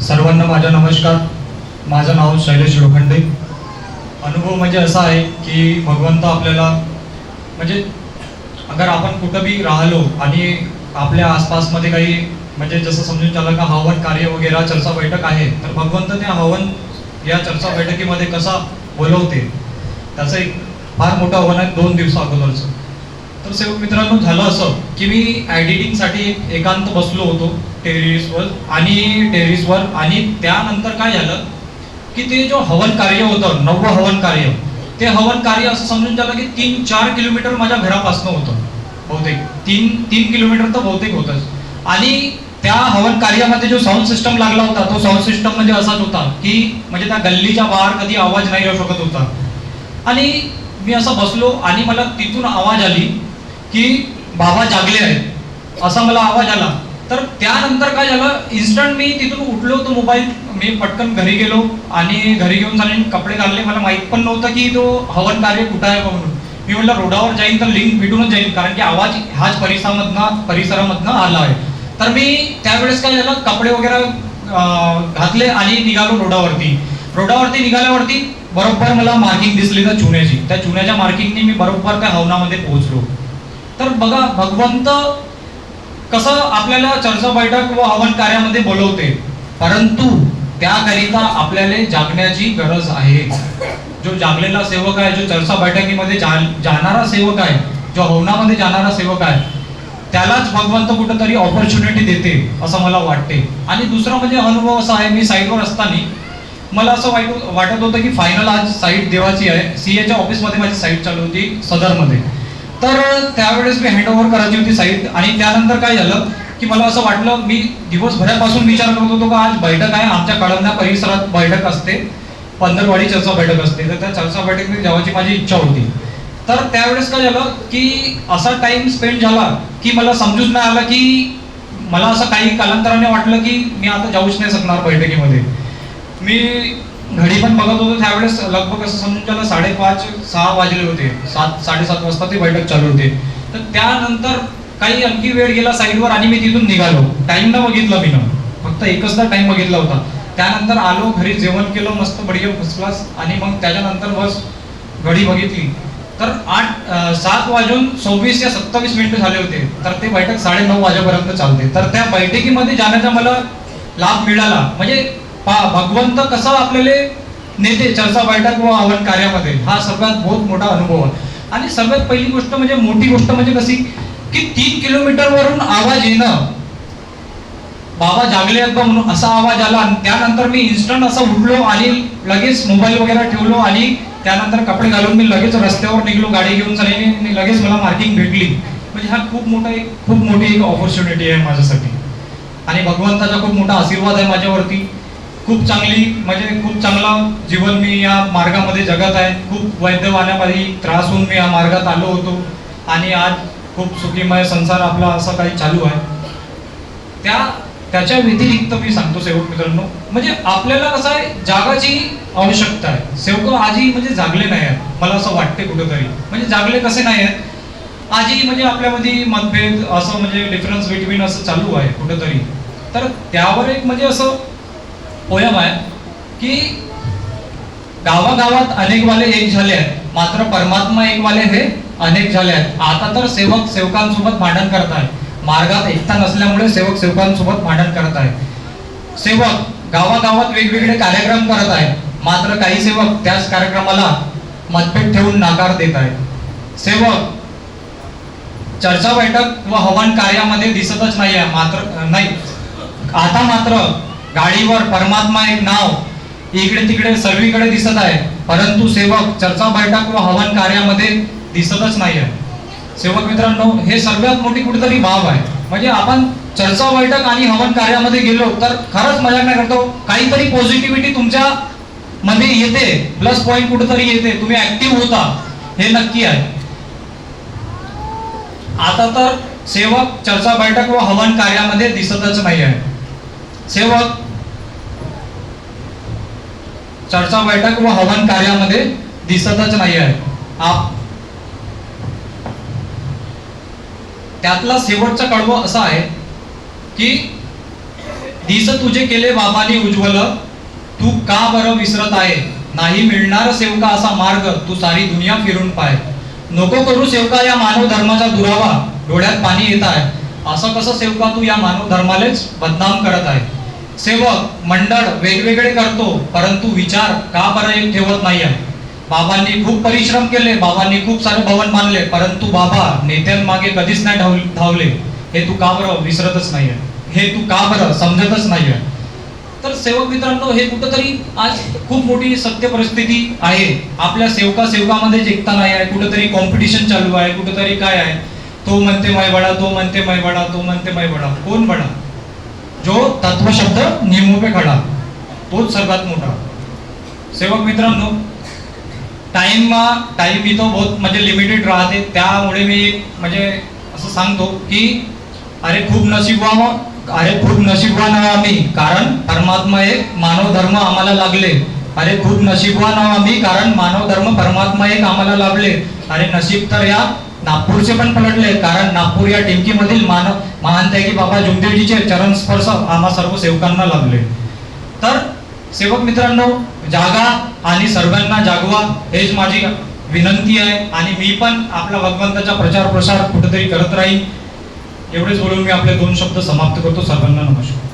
सर्वांना माझा नमस्कार. माझं नाव शैलेश लोखंडे. अनुभव म्हणजे असा आहे की भगवंत आपल्याला म्हणजे अगर आपण कुठं बी राहिलो आणि आपल्या आसपासमध्ये काही म्हणजे जसं समजून झालं का हवन कार्य वगैरे चर्चा बैठक आहे तर भगवंत त्या हवन या चर्चा बैठकीमध्ये कसा बोलवते? त्याचं एक फार मोठं आव्हान आहे दोन दिवसा अगोदरचं. तर सेवक मित्रांनो झालं असं की मी एडिटिंगसाठी एकांत बसलो होतो टेरिसवर आणि टेरिसवर आणि त्यानंतर काय झालं की ते जो हवन कार्य होतं नववं हवन कार्य ते हवन कार्य असं समजून झालं की तीन चार किलोमीटर माझ्या घरापासनं होतं बहुतेक. तीन तीन किलोमीटर तर बहुतेक होतंच. आणि त्या हवन कार्यामध्ये जो साऊंड सिस्टम लागला होता तो साऊंड सिस्टम म्हणजे असाच होता की म्हणजे त्या गल्लीच्या बाहेर कधी आवाज नाही येऊ शकत होता. आणि मी असं बसलो आणि मला तिथून आवाज आली की बाबा जागले आहेत. असा मला आवाज आला. तर त्यानंतर काय झालं? इन्स्टंट मी तिथून उठलो तो मोबाईल मी पटकन घरी गेलो आणि घरी घेऊन जाणे कपडे घालले. मला माहीत पण नव्हतं की तो हवन कार्य कुठं आहे म्हणून. मी म्हटलं रोडावर जाईन तर लिंक भेटूनच जाईन. कारण की आवाज ह्याच परिसरामधनं परिसरामधनं आला आहे. तर मी त्यावेळेस काय झालं? कपडे वगैरे घातले आणि निघालो रोडावरती. रोडावरती निघाल्यावरती बरोबर मला मार्किंग दिसली त्या चुन्याची त्या चुन्याच्या मार्किंगने मी बरोबर त्या हवनामध्ये पोहोचलो. तर बघा भगवंत कसं आपल्याला चर्चा बैठक व हवन कार्यामध्ये बोलवते. परंतु त्याकरिता आपल्याला जागण्याची गरज आहे. जो जागलेला सेवक आहे जो चर्चा बैठकीमध्ये जा- जाणारा सेवक आहे जो हवनामध्ये जाणारा सेवक आहे त्यालाच भगवंत कुठंतरी ऑपॉर्च्युनिटी देते असं मला वाटते. आणि दुसरा म्हणजे अनुभव असा आहे मी साईडवर असताना मला असं वाईट वाटत होतं की फायनल आज साईट देवाची आहे. सी एच्या ऑफिसमध्ये माझी साईट चालू होती सदरमध्ये. तर त्यावेळेस मी हँडओव्हर करायची होती साईट आणि त्यानंतर काय झालं की मला असं वाटलं मी दिवसभरापासून विचार करत होतो का आज बैठक आहे आमच्या कळमना परिसरात बैठक असते. पंधरवाडी चर्चा बैठक असते. तर त्या चर्चा बैठकीत जावायची माझी इच्छा होती. तर त्यावेळेस काय झालं की असा टाइम स्पेंड झाला की मला समजूच नाही आलं की मला असं काही कालांतराने वाटलं की मी आता जाऊच नाही शकणार बैठकीमध्ये. मी घडी पण बघत होतो त्यावेळेस लगभग असं समजून त्याला साडेपाच सहा वाजले होते. सात साडेसात वाजता ती बैठक चालू होते. तर त्यानंतर काही आणखी वेळ गेला साईडवर आणि मी तिथून निघालो. टाइम न बघितलं मी फक्त एकचदा टाइम बघितला होता. त्यानंतर आलो घरी जेवण केलं मस्त बढिया फर्स्ट क्लास आणि मग त्याच्यानंतर बस घडी बघितली. तर आठ सात वाजून सव्वीस या सत्तावीस मिनिटं झाले होते. तर ते बैठक साडे नऊ वाजेपर्यंत चालते. तर त्या बैठकीमध्ये जाण्याचा मला लाभ मिळाला. म्हणजे पहा भगवंत कसं आपल्याला नेते चर्चा बैठक व आव्हान कार्यामध्ये हा सगळ्यात बहुत मोठा अनुभव आहे. आणि सगळ्यात पहिली गोष्ट म्हणजे मोठी गोष्ट म्हणजे कशी की तीन किलोमीटर वरून आवाज येणं. बाबा जागले आहेत बा म्हणून असा आवाज आला आणि त्यानंतर मी इन्स्टंट असं उठलो आणि लगेच मोबाईल वगैरे ठेवलो आणि त्यानंतर कपडे घालून मी लगेच रस्त्यावर निघलो गाडी घेऊन चालली आणि लगेच मला मार्किंग भेटली. म्हणजे हा खूप मोठा एक खूप मोठी एक ऑपॉर्च्युनिटी आहे माझ्यासाठी. आणि भगवंताचा खूप मोठा आशीर्वाद आहे माझ्यावरती. खूप चांगली म्हणजे खूप चांगला जीवन मी या मार्गामध्ये जगत आहे. खूप वैद्यवानापायी त्रास होऊन मी या मार्गात आलो होतो. आणि आज खूप सुखीमय संसार आपला असा काही चालू आहे. त्या त्याच्या व्यतिरिक्त मी सांगतो सेवक मित्रांनो म्हणजे आपल्याला कसं आहे जागाची आवश्यकता आहे. सेवक आजी म्हणजे जागले नाही आहेत. मला असं वाटते कुठेतरी. म्हणजे जागले कसे नाही आहेत? आजी म्हणजे आपल्यामध्ये मतभेद असं म्हणजे डिफरन्स बिटवीन असं चालू आहे कुठेतरी. तर त्यावर एक म्हणजे असं पोयम आहे की गावागावात अनेक वाले एक झाले आहेत. मात्र परमात्मा एक वाले हे अनेक झाले आहेत. आता तर सेवक सेवकांसोबत भांडण करत आहे मार्गात एकता नसल्यामुळे सेवक सेवकांसोबत भांडण करत आहे सेवक गावागावात वेगवेगळे कार्यक्रम करत आहेत. मात्र काही सेवक त्याच कार्यक्रमाला मतभेद ठेवून नाकार देत आहेत. सेवक चर्चा बैठक व हवन कार्यामध्ये दिसतच नाही आहे मात्र नाही. आता मात्र गाडीवर परमात्मा एक नाव इकडे तिकडे सर्वीकडे दिसत आहे. परंतु सेवक चर्चा बैठक व हवन कार्यामध्ये दिसतच नाही आहे सेवक मित्रांनो हे सर्वात मोठी कुठेतरी बाब आहे. म्हणजे आपण चर्चा बैठक आणि हवन कार्यामध्ये गेलो तर खरंच मजा नाही करतो. काहीतरी पॉझिटिव्हिटी तुमच्या मध्ये येते. प्लस पॉईंट कुठेतरी येते. तुम्ही ऍक्टिव्ह होता. हे नक्की आहे. आता तर सेवक चर्चा बैठक व हवन कार्यामध्ये दिसतच नाही आहे सेवक चर्चा बैठक व हवन कार्यामध्ये दिसतच नाही आहे आप त्यातला शेवटचा कडवं असा आहे की दिस तुझे केले बाबांनी उज्ज्वल तू का बरं विसरत आहे? नाही मिळणार सेवका असा मार्ग तू सारी दुनिया फिरून पाय. नको करू सेवका या मानव धर्माचा दुरावा डोळ्यात पाणी येत आहे. असं कसं सेवका तू या मानव धर्मालेच बदनाम करत आहे? सेवक मंडळ वेगवेगळे करतो परंतु विचार का बरं एक ठेवत नाही आहे बाबांनी खूप परिश्रम केले बाबांनी खूप सारे भवन मानले परंतु बाबा नेत्यांमागे कधीच नाही धाव- धावले. हे तू का बरं विसरतच नाही आहे हे तू का बरं समजतच नाही आहे तर सेवक मित्रांनो हे कुठंतरी आज खूप मोठी सत्य परिस्थिती आहे. आपल्या सेवका सेवकामध्ये एकता नाही आहे कुठंतरी कॉम्पिटिशन चालू आहे कुठंतरी काय आहे? तो म्हणते मै बडा तो म्हणते मै बडा तो म्हणते मै बडा कोण बडा जो तत्वशब्द नियमों पे खडा तोच सर्वात मोठा. सेवक मित्रांनो टाइम टाइम मी तो बहुत म्हणजे लिमिटेड राहते. त्यामुळे मी एक म्हणजे असं सांगतो की अरे खूप नशीबवान अरे खूप नशीबवान आहे आम्ही. कारण परमात्मा एक मानव धर्म आम्हाला लागले. अरे खूप नशीबवान आहो आम्ही कारण मानव धर्म परमात्मा एक आम्हाला लाभले. अरे नशीब तर या नागपूरचे पण पलटले कारण नागपूर या टिमकीमधील मानव महानत्यागी बाबा जुगदेवजीचे चरण स्पर्श आम्हा सर्व सेवकांना लाभले तर सेवक मित्रांनो जागा आणि सर्वांना जागवा हेच माझी विनंती आहे. आणि मी पण आपला भगवंताचा प्रचार प्रसार कुठेतरी करत राहीन. एवढेच बोलून मी आपले दोन शब्द समाप्त करतो. सर्वांना नमस्कार.